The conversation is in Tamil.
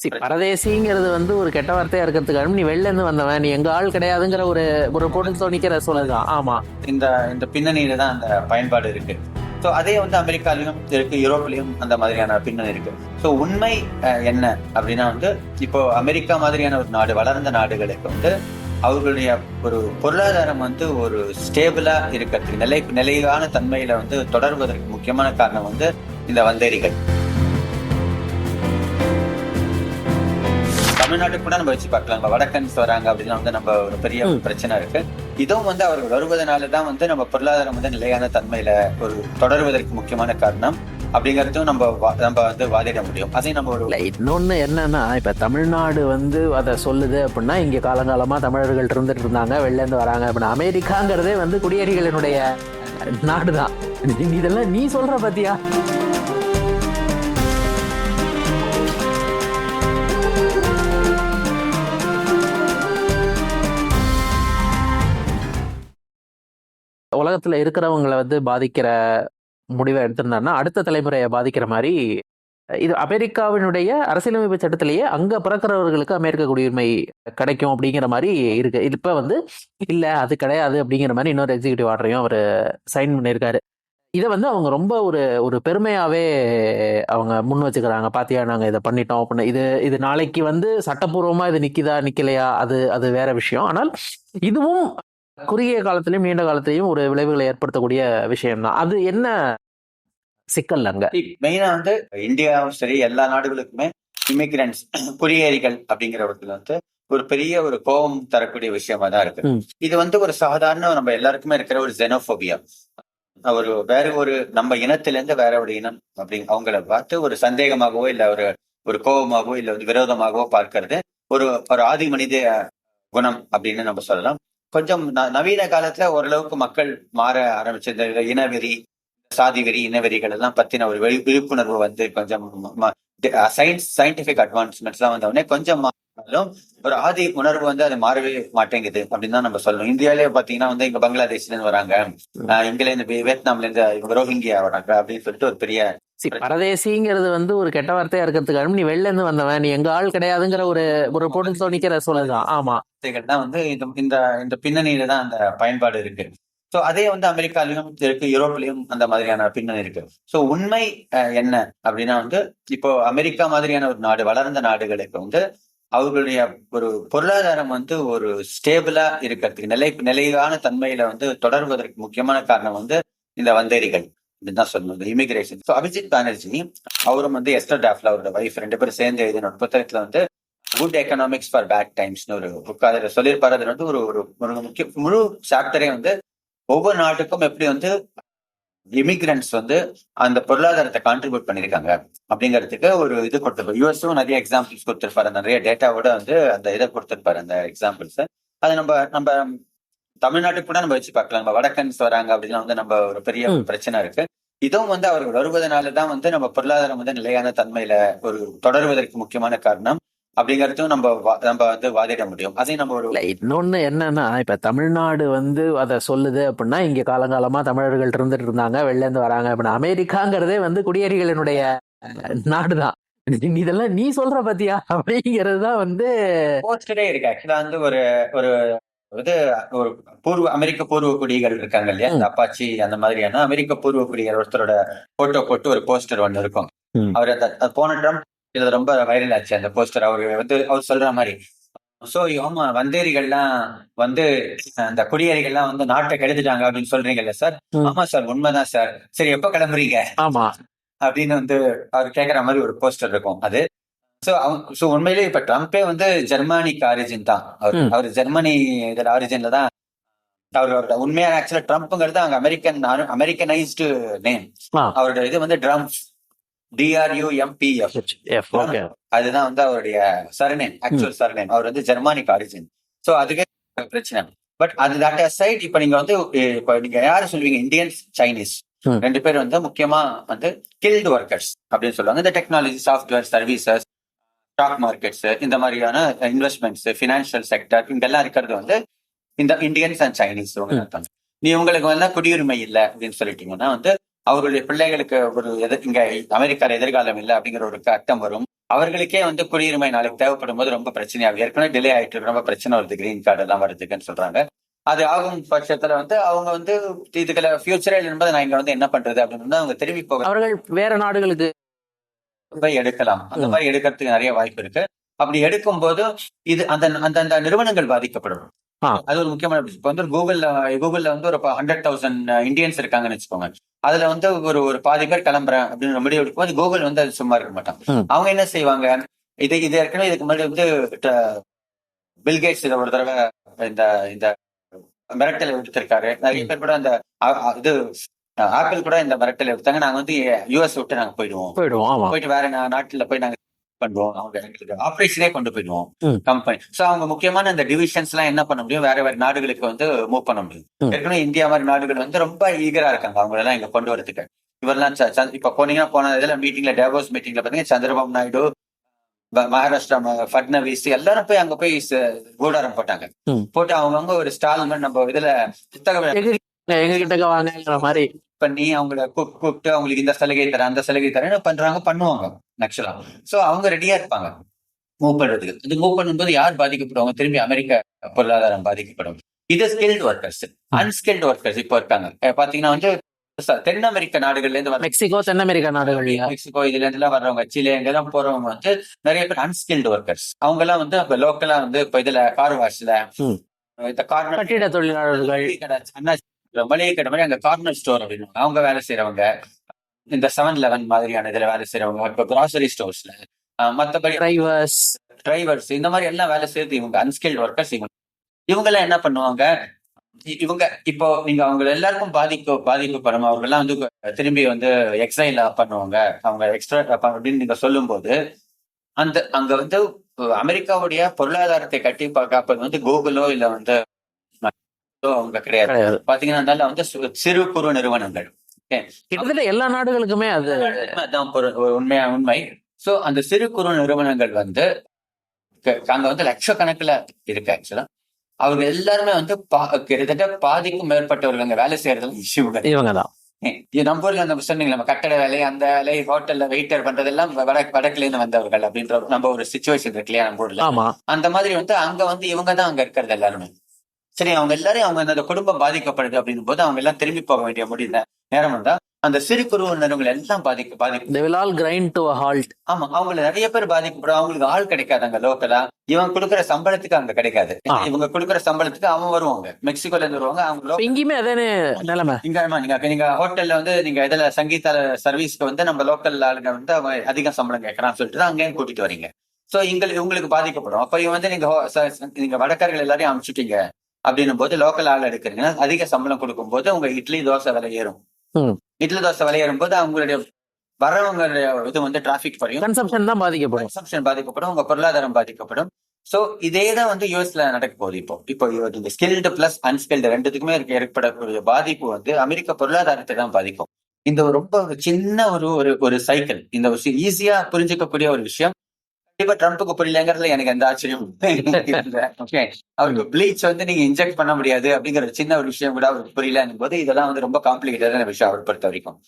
சி பரதேசிங்கிறது வந்து ஒரு கெட்ட வார்த்தையா இருக்கிறதுக்காக நீ வெளில இருந்து வந்தவன் நீ எங்க ஆள் கிடையாதுங்கிற ஒரு ஒரு பொருள் தோணிக்கிற சூழல்தான் ஆமா. இந்த இந்த பின்னணியில தான் அந்த பயன்பாடு இருக்கு. ஸோ அதே வந்து அமெரிக்காலையும் இருக்கு யூரோப்லயும் அந்த மாதிரியான பின்னணி இருக்கு. ஸோ உண்மை அஹ், என்ன அப்படின்னா வந்து இப்போ அமெரிக்கா மாதிரியான ஒரு நாடு வளர்ந்த நாடுகளுக்கு வந்து அவர்களுடைய ஒரு பொருளாதாரம் வந்து ஒரு ஸ்டேபிளா இருக்கிறதுக்கு நிலை நிலையான தன்மையில வந்து தொடர்வதற்கு முக்கியமான காரணம் வந்து இந்த வந்தேரிகள். தமிழ்நாட்டுக்கு கூட நம்ம வச்சு பார்க்கலாம். நம்ம வடக்கன்ஸ் வராங்க அப்படின்னா வந்து நம்ம ஒரு பெரிய. பிரச்சனை இருக்கு. இதுவும் வந்து அவர்கள் வருவதனால தான் வந்து நம்ம பொருளாதாரம் வந்து நிலையான தன்மையில ஒரு தொடர்வதற்கு முக்கியமான காரணம் அப்படிங்கறதும் நம்ம நம்ம வந்து வாதிட முடியும். அதையும் நம்ம ஒரு இன்னொன்னு என்னன்னா இப்ப தமிழ்நாடு வந்து அதை சொல்லுது அப்படின்னா இங்க காலங்காலமா தமிழர்கள் இருந்துட்டு இருந்தாங்க வெளில இருந்து வராங்க அப்படின்னா அமெரிக்காங்கிறதே வந்து குடியேறிகளினுடைய நாடுதான். இதெல்லாம் நீ சொல்ற பாத்தியா? உலகத்துல இருக்கிறவங்களை வந்து பாதிக்கிற முடிவை எடுத்திருந்தாருன்னா அடுத்த தலைமுறையை பாதிக்கிற மாதிரி இது அமெரிக்காவினுடைய அரசியலமைப்பு சட்டத்திலேயே அங்க பிறக்கிறவர்களுக்கு அமெரிக்க குடியுரிமை கிடைக்கும் அப்படிங்கிற மாதிரி இருக்கு. இப்ப வந்து இல்ல அது கிடையாது அப்படிங்கிற மாதிரி இன்னொரு எக்ஸிகியூட்டிவ் ஆர்டரையும் அவர் சைன் பண்ணியிருக்காரு. இதை வந்து அவங்க ரொம்ப ஒரு ஒரு பெருமையாவே அவங்க முன் வச்சுக்கிறாங்க. பாத்தியா நாங்க இதை பண்ணிட்டோம் அப்படின்னு. இது இது நாளைக்கு வந்து சட்டப்பூர்வமா இது நிக்குதா நிக்கலையா? அது அது வேற விஷயம். ஆனால் இதுவும் குறுகிய காலத்திலையும் நீண்ட காலத்திலையும் ஒரு விளைவுகளை ஏற்படுத்தக்கூடிய விஷயம்தான். அது என்ன சிக்கல் அங்க? மெயினா வந்து இந்தியாவும் சரி எல்லா நாடுகளுக்குமே இமிகிரன்ஸ் குடியேறிகள் அப்படிங்கிறவர்கள் வந்து ஒரு பெரிய ஒரு கோபம் தரக்கூடிய விஷயமா தான் இருக்கு. இது வந்து ஒரு சாதாரண நம்ம எல்லாருக்குமே இருக்கிற ஒரு ஜெனோபோபியா ஒரு வேற ஒரு நம்ம இனத்துல இருந்து வேற ஒரு இனம் அப்படி அவங்கள பார்த்து ஒரு சந்தேகமாகவோ இல்ல ஒரு ஒரு கோபமாகவோ இல்ல வந்து விரோதமாகவோ பார்க்கிறது ஒரு ஒரு ஆதி மனித குணம் அப்படின்னு நம்ம சொல்லலாம். கொஞ்சம் ந- நவீன காலத்துல ஓரளவுக்கு மக்கள் மாற ஆரம்பிச்சு இந்த இனவெறி சாதி வெறி இனவெறிகள் எல்லாம் பத்தின ஒரு விழிப்புணர்வு வந்து கொஞ்சம் சயின்ஸ் சயின்டிபிக் அட்வான்ஸ்மெண்ட்ஸ் எல்லாம் வந்தவொடனே கொஞ்சம் ஒரு ஆதி உணர்வு வந்து அது மாறவே மாட்டேங்குது அப்படின்னு தான் நம்ம சொல்லணும். இந்தியாவிலே பாத்தீங்கன்னா வந்து இங்க பங்களாதேஷ்ல இருந்து வராங்க இங்கில இருந்து வியட்நாம்ல இருந்து இவங்க ரோஹிங்கியா வராங்க அப்படின்னு சொல்லிட்டு ஒரு பெரிய பரதேசிங்கிறது வந்து ஒரு கெட்ட வார்த்தையா இருக்கிறதுக்காக நீ வெளில இருந்து வந்தவன் நீ எங்க ஆள் கிடையாதுங்கிற ஒரு ஒரு பொருள் தோணிக்கிற சொல்லலாம் ஆமா. தான் வந்து இந்த இந்த பின்னணியில தான் அந்த பயன்பாடு இருக்கு. சோ அதே வந்து அமெரிக்காலையும் இருக்கு யூரோப்லயும் அந்த மாதிரியான பின்னணி இருக்கு. சோ உண்மை என்ன அப்படின்னா வந்து இப்போ அமெரிக்கா மாதிரியான ஒரு நாடு வளர்ந்த நாடுகளுக்கு வந்து அவர்களுடைய ஒரு பொருளாதாரம் வந்து ஒரு ஸ்டேபிளா இருக்கிறதுக்கு நிலை நிலையான தன்மையில வந்து தொடர்வதற்கு முக்கியமான காரணம் வந்து இந்த வந்தேரிகள் அப்படின்னு தான் சொல்லணும். இமிகிரேஷன் ஸோ அபிஜித் பானர்ஜி அவரும் வந்து எஸ்டர் டாஃப்ல அவரோட வைஃப் ரெண்டு பேரும் சேர்ந்து எழுதின புத்தகத்துல வந்து குட் எக்கனாமிக்ஸ் ஃபார் பேட் டைம்ஸ்னு ஒரு புக் அதில் சொல்லியிருப்பாரு. அது வந்து ஒரு ஒரு ஒரு முக்கிய முழு சாப்டரே வந்து ஒவ்வொரு நாட்டுக்கும் எப்படி வந்து இமிகிரன்ட்ஸ் வந்து அந்த பொருளாதாரத்தை கான்ட்ரிபியூட் பண்ணிருக்காங்க அப்படிங்கிறதுக்கு ஒரு இது கொடுத்திருப்பாரு. யூஎஸும் நிறைய எக்ஸாம்பிள்ஸ் கொடுத்திருப்பாரு. நிறைய டேட்டாவோட வந்து அந்த இதை கொடுத்திருப்பாரு அந்த எக்ஸாம்பிள்ஸ் அது நம்ம நம்ம தமிழ்நாட்டுக்கு கூட நம்ம வச்சு பார்க்கலாம். நம்ம வடக்கன்ஸ் வராங்க அப்படின்னா வந்து நம்ம ஒரு பெரிய. பிரச்சனை இருக்கு. இதுவும் வந்து அவர்கள் வருவதனால தான் வந்து நம்ம பொருளாதாரம் வந்து நிலையான தன்மையில ஒரு தொடர்வதற்கு முக்கியமான காரணம். அப்படிங்கறதும் நம்ம நம்ம வந்து வாதிட முடியும். அதையும் நம்ம ஒரு இன்னொன்னு என்னன்னா இப்ப தமிழ்நாடு வந்து அதை சொல்லுது அப்படின்னா இங்க காலங்காலமா தமிழர்கள் இருந்துட்டு இருந்தாங்க வெளில இருந்து வராங்க அப்படின்னா அமெரிக்காங்கிறதே வந்து குடியேறிகளினுடைய நாடுதான். இதெல்லாம் நீ சொல்ற பாத்தியா? அப்படிங்கிறது தான் வந்து போஸ்டரே இருக்கு. ஆக்சுவலா வந்து ஒரு ஒரு இது ஒரு பூர்வ அமெரிக்க பூர்வ குடிகள் இருக்காங்க இல்லையா? இந்த அப்பாச்சி அந்த மாதிரியான அமெரிக்க பூர்வ குடிகள் ஒருத்தரோட போட்டோ போட்டு ஒரு போஸ்டர் ஒண்ணு இருக்கும். அவர் அது போன ட்ரம்ப் இதுல ரொம்ப வைரல் ஆச்சு அந்த போஸ்டர் அவர் வந்து அவர் சொல்ற மாதிரி. சோ ஆமா வந்தேரிகள்லாம் வந்து அந்த குடியேறிகள்லாம் வந்து நாட்டை கெடுத்துட்டாங்க அப்படின்னு சொல்றீங்கல்ல சார். ஆமா சார் உண்மைதான் சார் சரி எப்ப கிளம்புறீங்க? ஆமா. அப்படின்னு வந்து அவர் கேக்குற மாதிரி ஒரு போஸ்டர் இருக்கும் அது. சோ அவங்க சோ உண்மையிலேயே இப்ப ட்ரம்ப்பே வந்து ஜெர்மானிக் ஆரிஜின் தான். அவர். அவர் ஜெர்மனி இதுல ஆரிஜின்ல தான் அவரோட உண்மையான ஆக்சுவலா ட்ரம்ப்ங்கிறது அங்க அமெரிக்கன் அமெரிக்கனைஸ்டு நேம். அவரோட இது வந்து ட்ரம்ப். டிஆர்யூ எம்பிஎஃப் அதுதான் வந்து அவருடைய சர்நேம் ஆக்சுவல் சர்நேம் அவர் வந்து ஜெர்மானிக் ஆரிஜின் சோ அதுக்கே பிரச்சனை. பட் அது தட் சைட் இப்ப நீங்க வந்து இப்ப நீங்க யாரு சொல்லுவீங்க? இந்தியன்ஸ் சைனீஸ் ம். ரெண்டு பேர் வந்து முக்கியமா வந்து கில்டு ஒர்க்கர்ஸ் அப்படின்னு சொல்லுவாங்க. இந்த technology software services stock markets இந்த மாதிரியான இன்வெஸ்ட்மெண்ட்ஸ் பினான்சியல் செக்டர் இங்கெல்லாம் இருக்கிறது வந்து இந்த இந்தியன்ஸ் அண்ட் சைனீஸ். நீ உங்களுக்கு வந்து குடியுரிமை இல்லை அப்படின்னு சொல்லிட்டீங்கன்னா வந்து அவர்களுடைய பிள்ளைகளுக்கு ஒரு எதிர் இங்க அமெரிக்கால எதிர்காலம் இல்லை அப்படிங்கிற ஒரு கட்டம் வரும். அவர்களுக்கே வந்து குடியுரிமை நாளைக்கு தேவைப்படும் போது ரொம்ப பிரச்சனையாகும். ஏற்கனவே டிலே ஆயிட்டு இருக்கு, ரொம்ப பிரச்சனை வருது கிரீன் கார்டு எல்லாம் வருதுக்குன்னு சொல்றாங்க. அது ஆகும் பட்சத்துல வந்து அவங்க வந்து இதுக்குள்ள ஃபியூச்சரே என்பதை நான் இங்க வந்து என்ன பண்றது அப்படின்னு அவங்க திரும்பி போக அவர்கள் வேற நாடுகளுக்கு போய் எடுக்கலாம். அந்த. மாதிரி எடுக்கிறதுக்கு நிறைய வாய்ப்பு இருக்கு. அப்படி எடுக்கும் போது இது அந்த அந்தந்த நிறுவனங்கள் பாதிக்கப்படும். அது ஒரு முக்கியமான. இப்ப வந்து கூகுள்ல கூகுள்ல வந்து ஒரு ஹண்ட்ரட் தௌசண்ட் இந்தியன்ஸ் இருக்காங்கன்னு வச்சுக்கோங்க. அதுல வந்து ஒரு ஒரு பாதி பேர் கிளம்புறேன் அப்படின்னு முடிவு எடுக்கும்போது கூகுள் வந்து அது சும்மா இருக்க மாட்டாங்க. ம். அவங்க என்ன செய்வாங்க? இது இது ஏற்கனவே இதுக்கு முன்னாடி வந்து பில்கேட்ஸ் இதை ஒரு தடவை இந்த இந்த மிரட்டல் எடுத்திருக்காரு நிறைய பேர் கூட அந்த இது ஆப்பிள் கூட இந்த மிரட்டல் எடுத்தாங்க நாங்க வந்து யூஎஸ் விட்டு நாங்க போயிடுவோம். போயிடுவோம். போயிட்டு வேற நாட்டுல போய் நாங்க பண்ணுவோம் அவங்க எங்களுக்கு ஆபரேஷனே கொண்டு போயிடுவோம். கம்பெனி சோ அவங்க முக்கியமான அந்த டிவிஷன்ஸ் எல்லாம் என்ன பண்ண முடியும்? வேற வேற நாடுகளுக்கு வந்து மூவ் பண்ண முடியும். ஏற்கனவே இந்தியா மாதிரி நாடுகள் வந்து ரொம்ப ஈகரா இருக்காங்க. அவங்க எல்லாம் இங்க கொண்டு வரதுக்கு. இவரெல்லாம் இப்ப போனீங்கன்னா போன இதுல மீட்டிங்ல டேவோஸ் மீட்டிங்ல பாத்தீங்கன்னா சந்திரபாபு நாயுடு மகாராஷ்டிரா ஃபட்னவிஸ் எல்லாரும் போய் அங்க போய் கூடாரம் போட்டாங்க. போட்டு அவங்கவங்க ஒரு ஸ்டால் நம்ம இதுல புத்தக விழா எங்க எங்க கிட்ட வாங்கிற மாதிரி. பண்ணி அவங்கள கூப்~ கூப்பிட்டு அவங்களுக்கு இந்த சலுகை தரேன் அந்த சலுகை தரேன்னு பண்றாங்க பண்ணுவாங்க ஆக்சுவலா சோ அவங்க ரெடியா இருப்பாங்க மூவ் பண்றதுக்கு. இது மூவ் பண்ணும்போது யார் பாதிக்கப்படுவாங்க திரும்பி அமெரிக்க பொருளாதாரம் பாதிக்கப்படும். இது ஸ்கில்டு ஒர்க்கர்ஸ் அன்ஸ்கில்டு ஒர்க்கர்ஸ் இப்போ இருக்காங்க. பாத்தீங்கன்னா வந்து தென் அமெரிக்க நாடுகள்ல இருந்து மெக்சிகோ தென் அமெரிக்கா நாடுகள்லயா மெக்சிகோ இதுல இருந்து எல்லாம் வர்றவங்க சிலே எங்கெல்லாம் போறவங்க வந்து நிறைய பேர் அன்ஸ்கில்டு ஒர்க்கர்ஸ் அவங்க எல்லாம் வந்து இப்ப லோக்கலா வந்து இப்ப இதுல கார் வாஷ்ல. இந்த கார்னர் கட்டிட தொழிலாளர்கள். மளிகை கடை, மாதிரி அங்க கார்னர் ஸ்டோர் அப்படின்னு அவங்க வேலை செய்யறவங்க இந்த செவன் லெவன் மாதிரியான இதுல வேலை செய்யறவங்க இப்ப கிராசரி ஸ்டோர்ஸ்ல மத்தபடி டிரைவர்ஸ் டிரைவர்ஸ் இந்த மாதிரி எல்லாம் வேலை செய்யறது இவங்க அன்ஸ்கில்ட் ஒர்க்கர்ஸ் இவங்க. இவங்க எல்லாம் என்ன பண்ணுவாங்க? இவங்க இப்போ நீங்க அவங்க எல்லாருக்கும் பாதிப்பு பாதிக்கப்படும் அவங்க எல்லாம் வந்து திரும்பி வந்து எக்ஸைல் பண்ணுவாங்க. அவங்க எக்ஸ்ட்ரா அப்படின்னு நீங்க சொல்லும்போது அந்த அங்க வந்து அமெரிக்காவுடைய பொருளாதாரத்தை கட்டி பா- காப்பது வந்து கூகுளோ இல்ல வந்து அவங்க கிடையாது. பாத்தீங்கன்னா அதனால வந்து சிறு குறு நிறுவனங்கள். கிட்டத்தட்ட எல்லா நாடுகளுக்குமே அது உண்மையா உண்மை. சோ அந்த சிறு குறு நிறுவனங்கள் வந்து அங்க வந்து லட்சக்கணக்குல இருக்கு ஆக்சுவலா அவங்க எல்லாருமே வந்து கிட்டத்தட்ட பாதிக்கும் மேற்பட்டவர்கள். அங்க வேலை செய்யறதுல இஷ்யூங்க இவங்க தான். நம்ம ஊர்ல அந்த சொன்னீங்க நம்ம கட்டட வேலை அந்த வேலை ஹோட்டல்ல வெயிட்டர் பண்றதெல்லாம் வட வடக்குல இருந்து வந்தவர்கள் அப்படின்ற நம்ம ஒரு சுச்சுவேஷன் இருக்கு இல்லையா நம்ம ஊர்ல. அந்த மாதிரி வந்து அங்க வந்து இவங்க தான் அங்க இருக்கிறது எல்லாருமே. சரி அவங்க எல்லாரும் அவங்க அந்த குடும்பம் பாதிக்கப்படுது அப்படின்னும் போது அவங்க எல்லாம் திரும்பி போக வேண்டிய முடியல. நேரம் வந்தா அந்த சிறு குறு நிறுவனங்கள் எல்லாம் பாதிக்க பாதிக்க. They will all grind to a halt. ஆமா அவங்கள நிறைய பேர் பாதிக்கப்படும். அவங்களுக்கு ஆள் கிடைக்காது அங்க லோக்கலா இவன் கொடுக்குற சம்பளத்துக்கு அங்க கிடைக்காது. இவங்க கொடுக்குற சம்பளத்துக்கு அவன் வருவாங்க. மெக்சிகோல இருந்து வருவாங்க அவங்க இங்கேயுமே அதானே நிலைமை. இங்க ஆமா, நீங்க நீங்க ஹோட்டல்ல வந்து நீங்க இதுல சங்கீத சர்வீஸ்க்கு வந்து நம்ம லோக்கல் ஆளுங்க வந்து அவன் அதிக சம்பளம் கேட்கறான்னு சொல்லிட்டு அங்கேயும் கூட்டிட்டு வரீங்க. சோ இங்க இவங்களுக்கு பாதிக்கப்படும். அப்ப இவன் வந்து நீங்க நீங்க வடக்கர்கள் எல்லாரையும் அனுப்பிச்சுட்டீங்க. அப்படின்னும் போது லோக்கல் ஆள் எடுக்கிறீங்கன்னா அதிக சம்பளம் கொடுக்கும் போது உங்க இட்லி தோசை விலை ஏறும். இட்லி தோசை விலை ஏறும் போது அவங்களுடைய வரவங்களுடைய இது வந்து டிராபிக் குறையும். கன்சம்ஷன் தான் பாதிக்கப்படும். கன்சம்ஷன் பாதிக்கப்படும். உங்க பொருளாதாரம் பாதிக்கப்படும். சோ இதே தான் வந்து யூஎஸ்ல நடக்க போகுது இப்போ. இப்போ இந்த ஸ்கில்டு பிளஸ் அன்ஸ்கில்டு ரெண்டுத்துக்குமே இருக்க ஏற்படக்கூடிய பாதிப்பு வந்து அமெரிக்க பொருளாதாரத்தை தான் பாதிக்கும். இந்த ரொம்ப ஒரு சின்ன ஒரு ஒரு ஒரு சைக்கிள் இந்த ஒரு ஈஸியா புரிஞ்சுக்கக்கூடிய ஒரு விஷயம். கண்டிப்பா ட்ரம்ப்புக்கு புரியலங்கிறதுல எனக்கு எந்த ஆச்சரியம் ஓகே அவருக்கு ப்ளீச் வந்து நீங்க இன்ஜெக்ட் பண்ண முடியாது அப்படிங்கிற சின்ன ஒரு விஷயம் கூட அவருக்கு புரியலங்கும் போது இதெல்லாம் வந்து ரொம்ப காம்ப்ளிகேட்டடான விஷயம் அவர் பொறுத்த வரைக்கும்.